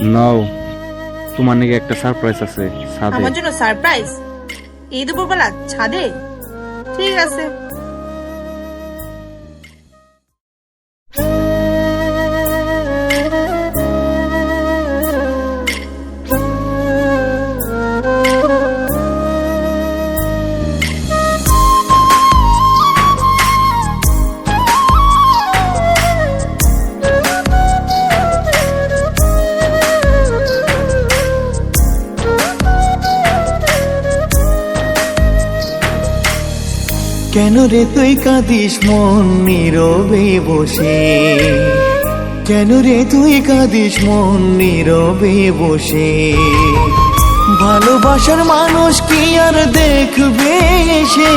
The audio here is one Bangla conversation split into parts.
নাও, তোমার নাকি একটা সারপ্রাইজ আছে, ছাদে। আমার জন্য সারপ্রাইজ এই দুপুরবেলা ছাদে? ঠিক আছে। কেন রে তুই কাঁদিস মন নীরবে বসে? কেন রে তুই কাঁদিস মন নীরবে বসে? ভালোবাসার মানুষ কি আর দেখবে সে?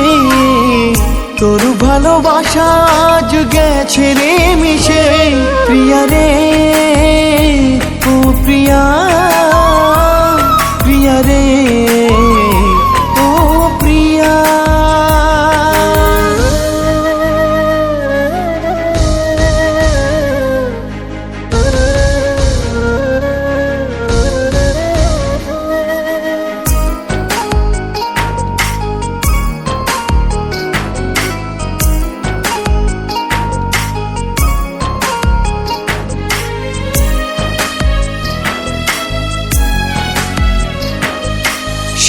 তোর ভালোবাসা আজ গেছে রে মিশে।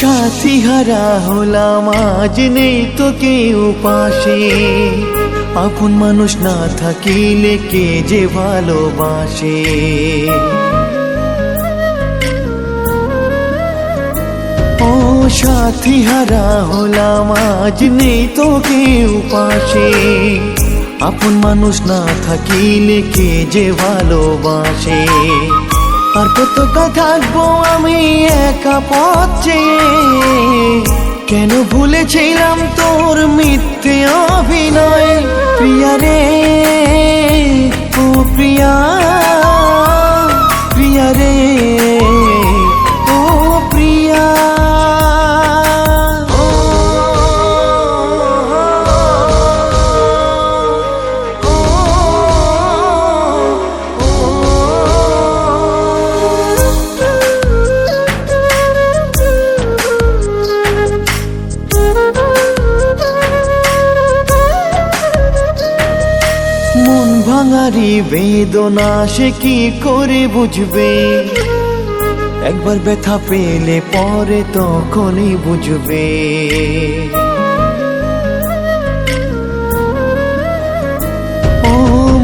সাথী হারা হলাম, আজ নেই তো কেউ পাশে। আপন মানুষ না থাকিলে কে যে ভালোবাসে? ও সাথী হারা হলাম, আজ নেই তো কেউ পাশে। আপন মানুষ না থাকিলে কে যে ভালোবাসে? আর কতটা থাকব আমি একা পথে। কেন ভুলেছিলাম তোর মিথ্যে অভিনয়? প্রিয়া রে, ও প্রিয়া। ভাঙারি বেদনা, সে কি করে বুঝবে? একবার ব্যথা পেলে পরে তখনই বুঝবে। ও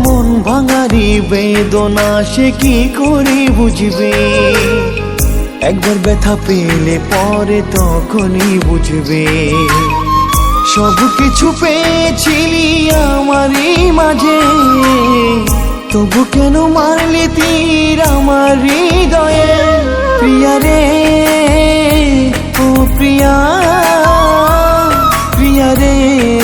মন ভাঙারি বেদনা, সে কি করে বুঝবে? একবার ব্যথা পেলে পরে তখনই বুঝবে। সব কিছু পেয়েছিলি আমারই মাঝে। তবু কেন মারলি তীর আমার হৃদয়ে? প্রিয়া রে, ও প্রিয়া প্রিয়া রে।